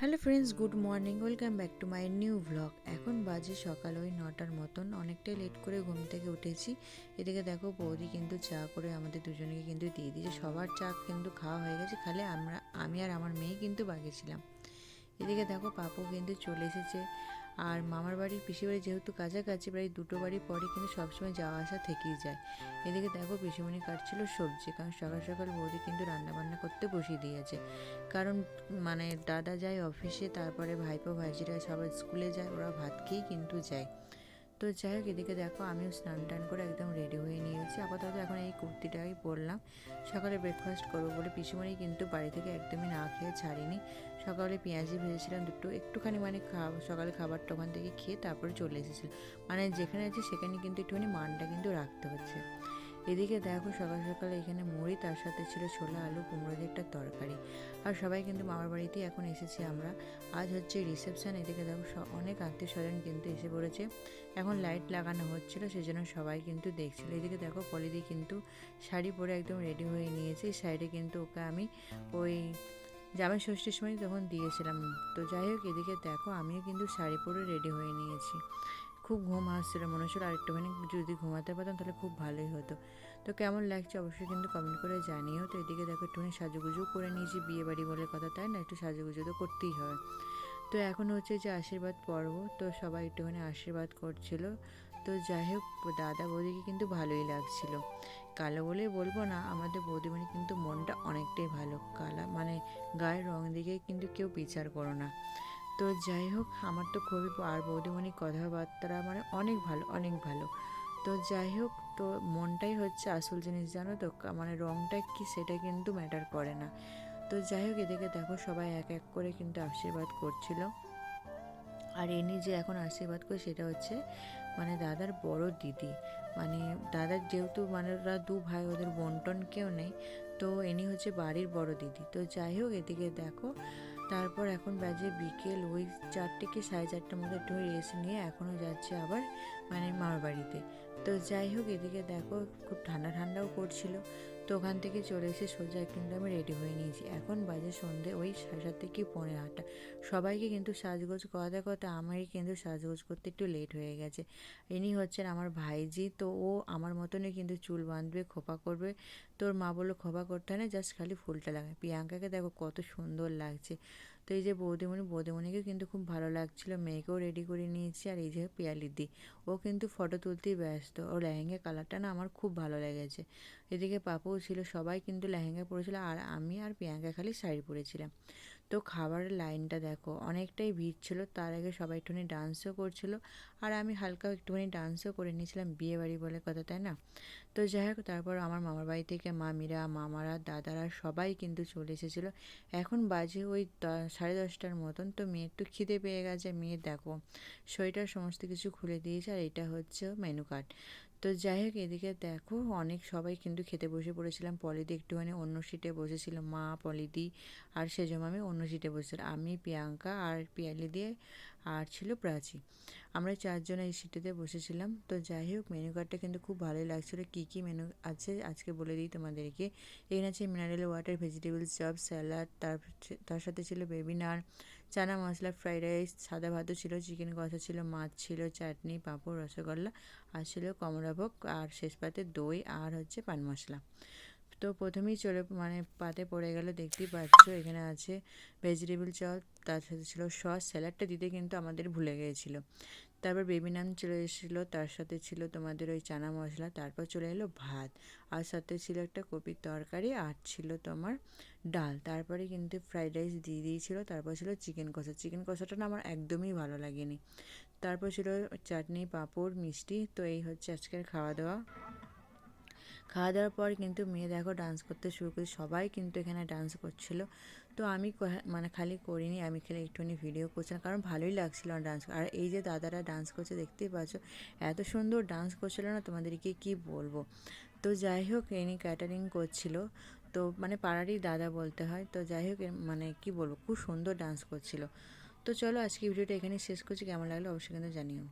Hello friends, good morning, welcome back to my new blog. এখন বাজে সকাল, ওই নটার মতন। অনেকটাই লেট করে ঘুম থেকে উঠেছি। এদিকে দেখো বৌদি কিন্তু চা করে আমাদের দুজনকে কিন্তু দিয়ে দিয়েছে। সবার চা কিন্তু খাওয়া হয়ে গেছে, খালি আমরা, আমি আর আমার মেয়ে কিন্তু বাকি ছিলাম। এদিকে দেখো পাপু কিন্তু চলে এসেছে। আর মামার বাড়ির পিসি বাড়ি যেহেতু কাছাকাছি, প্রায় দুটো বাড়ি পরে কিন্তু সবসময় যাওয়া আসা থেকেই যায়। এদিকে দেখো পিসিমণি কাটছিল সবজি, কারণ সকাল সকাল বৌদি কিন্তু রান্নাবান্না করতে বসিয়ে দিয়েছে। কারণ মানে দাদা যায় অফিসে, তারপরে ভাইপো, ভাইজিরা সবাই স্কুলে যায়, ওরা ভাত খেয়েই কিন্তু যায়। তো যাই হোক, এদিকে দেখো আমিও স্নান টান করে একদম রেডি হয়ে নিয়েছি। আপাতত এখন এই কুর্তিটাই পরলাম। সকালে ব্রেকফাস্ট করব বলে পিসিমণি কিন্তু বাড়ি থেকে একদমই না খেয়ে ছাড়িনি। সকালে পেঁয়াজি ভেজেছিলাম দুটো, একটুখানি মানে সকালে খাবারটা ওখান থেকে খেয়ে তারপরে চলে এসেছিলাম মানে যেখানে আছে সেখানে কিন্তু একটুখানি মানটা কিন্তু রাখতে হচ্ছে। এদিকে দেখো সকাল সকাল এখানে মুড়ি, তার সাথে ছিল ছোলা, আলু, কুমড়ো একটা তরকারি। আর সবাই কিন্তু মামার বাড়িতেই এখন এসেছি আমরা। আজ হচ্ছে রিসেপশন এদিকে দেখো অনেক আত্মীয় স্বজন কিন্তু এসে পড়েছে। এখন লাইট লাগানো হচ্ছিল, সেজন্য সবাই কিন্তু দেখছিল। এদিকে দেখো পলিদি কিন্তু শাড়ি পরে একদম রেডি হয়ে নিয়েছে। সাইডে কিন্তু ওকে আমি ওই জামাই ষষ্ঠীর সময় তখন দিয়েছিলাম। তো যাই হোক, এদিকে দেখো আমিও কিন্তু শাড়ি পরে রেডি হয়ে নিয়েছি। খুব ঘুম আসছিল, মনে হচ্ছিল আরেকটুখানি যদি ঘুমাতে পারতাম তাহলে খুব ভালোই হতো। তো কেমন লাগছে অবশ্যই কিন্তু কমেন্ট করে জানিও। তো এদিকে দেখো একটুখানি সাজুগুজু করে নিয়েছি বিয়ে বাড়ি বলে কথা, তাই না? একটু সাজুগুজু তো করতেই হবে তো এখন হচ্ছে যে আশীর্বাদ পর্ব, তো সবাই একটুখানি আশীর্বাদ করছিল। তো যাই হোক, দাদা বৌদিকে কিন্তু ভালোই লাগছিল। কালো বলে বলব না, আমাদের বৌদিমণি কিন্তু মনটা অনেকটাই ভালো। কালা মানে গায়ের রং দিকে কিন্তু কেউ বিচার করো না। তো যাই হোক, আমার তো খুবই আর বৌদিমণি কথাবার্তা মানে অনেক ভালো অনেক ভালো। তো যাই হোক, তো মনটাই হচ্ছে আসল জিনিস জানো তো মানে রংটা কি সেটা কিন্তু ম্যাটার করে না। তো যাই হোক, এদিকে দেখো সবাই এক এক করে কিন্তু আশীর্বাদ করছিল। আর এনি যে এখন আশীর্বাদ করে সেটা হচ্ছে মানে দাদার বড় দিদি। মানে দাদার যেহেতু মানে ওরা দু ভাই, ওদের বন্টন কেউ নেই, তো এনি হচ্ছে বাড়ির বড় দিদি। তো যাই হোক, এদিকে দেখো তারপর এখন বাজে বিকেল, ওই চারটে কি সাড়ে চারটের মধ্যে একটু রেস্ট নিয়ে এখনও যাচ্ছে আবার মানে মামার বাড়িতে। তো যাই হোক, এদিকে দেখো খুব ঠান্ডা ঠান্ডাও করছিল তো ওখান থেকে চলে এসে সোজা কিন্তু আমি রেডি হয়ে নিয়েছি। এখন বাজে সন্ধে, ওই সাড়ে সাত থেকে পনেরো আটটা। সবাইকে কিন্তু সাজগোজ করাতে করাতে আমারই কিন্তু সাজগোজ করতে একটু লেট হয়ে গেছে। ইনি হচ্ছেন আমার ভাইজি, তো ও আমার মতনই কিন্তু চুল বাঁধবে, খোপা করবে। তোর মা বলল, খোপা করতে হয় না জাস্ট খালি ফুলটা লাগায় প্রিয়াঙ্কাকে দেখো কত সুন্দর লাগছে। তো এই যে বৌদিমণি, বৌদিমণিকে কিন্তু খুব ভালো লাগছিল। মেয়েকেও রেডি করে নিয়েছি। আর এই যে পিয়ালিদি, ও কিন্তু ফটো তুলতেই ব্যস্ত। ও লেহেঙ্গা কালারটা না আমার খুব ভালো লেগেছে। এদিকে পাপুও ছিল, সবাই কিন্তু লেহেঙ্গা পরেছিল। আর আমি আর প্রিয়াঙ্কা খালি শাড়ি পরেছিলাম। তো খাবারের লাইনটা দেখো, অনেকটাই ভিড় ছিল। তার আগে সবাই একটুখানি ডান্সও করছিল আর আমি হালকা একটুখানি ডান্সও করে নিয়েছিলাম বিয়ে বাড়ি বলে কথা, তাই না? তো যাই হোক, তারপর আমার মামার বাড়ি থেকে মামিরা, মামারা, দাদারা সবাই কিন্তু চলে এসেছিল। এখন বাজে ওই সাড়ে দশটার মতন, তো মেয়ের তো খিদে পেয়ে গেছে। মেয়ে দেখো, সোয়েটার সমস্ত কিছু খুলে দিয়েছে আর এটা হচ্ছে মেনু কার্ড তো যাই হোক, এদিকে দেখো, অনেক সবাই কিন্তু খেতে বসে পড়েছিলাম। পলিদি একটুখানি অন্য সিটে বসেছিল, মা, পলিদি আর সেজন্য আমি অন্য সিটে বসেছিলাম আমি, প্রিয়াঙ্কা আর পিয়ালি দিয়ে আর ছিল প্রাচী। আমরা চারজন এই সিটেতে বসেছিলাম। তো যাই হোক মেনু কার্ডটা কিন্তু খুব ভালোই লাগছিল। কী কী মেনু আছে? আজকে বলে দিই তোমাদেরকে। এখানে আছে mineral water vegetable chop salad তার তার সাথে ছিল baby naan chana masala, fried rice, সাদা ভাতও ছিল, চিকেন কষা ছিল, মাছ ছিল, চাটনি, পাঁপড়, রসগোল্লা, আর ছিল কমলাভোগ আর শেষ পাতে দই আর হচ্ছে পান মশলা। তো প্রথমেই চলে মানে পাতে পড়ে গেল, দেখতেই পাচ্ছ, এখানে আছে ভেজিটেবল চপ, তার সাথে ছিল সস, স্যালাডটা দিতে কিন্তু আমাদের ভুলে গিয়েছিল। তারপর বেবি নান চলে এসেছিল, তার সাথে ছিল তোমাদের ওই চানা মশলা, তারপর চলে এলো ভাত। আর সাথে ছিল একটা কপির তরকারি, আর ছিল তোমার ডাল। তারপরে কিন্তু ফ্রাইড রাইস দিয়ে দিয়েছিল, তারপর ছিল চিকেন কষা। চিকেন কষাটা না আমার একদমই ভালো লাগেনি। তারপর ছিল চাটনি, পাঁপড়, মিষ্টি, তো এই হচ্ছে আজকের খাওয়া দাওয়া খাওয়া দাওয়ার পর কিন্তু মেয়ে দেখো ডান্স করতে শুরু করি সবাই কিন্তু এখানে ডান্স করছিল। তো আমি মানে খালি করিনি, আমি খালি একটুখানি ভিডিও করছিলাম। কারণ ভালোই লাগছিল ডান্স আর এই যে দাদারা ডান্স করছে, দেখতেই পাচ্ছ? এত সুন্দর ডান্স করছিল না, তোমাদেরকে কি বলব? তো যাই হোক, এনি ক্যাটারিং করছিল। তো মানে পাড়ারই দাদা বলতে হয়। তো যাই হোক মানে কি বলব, খুব সুন্দর ডান্স করছিল। তো চলো আজকে ভিডিওটা এখানে শেষ করছি। কেমন লাগল অবশ্যই কিন্তু জানিও।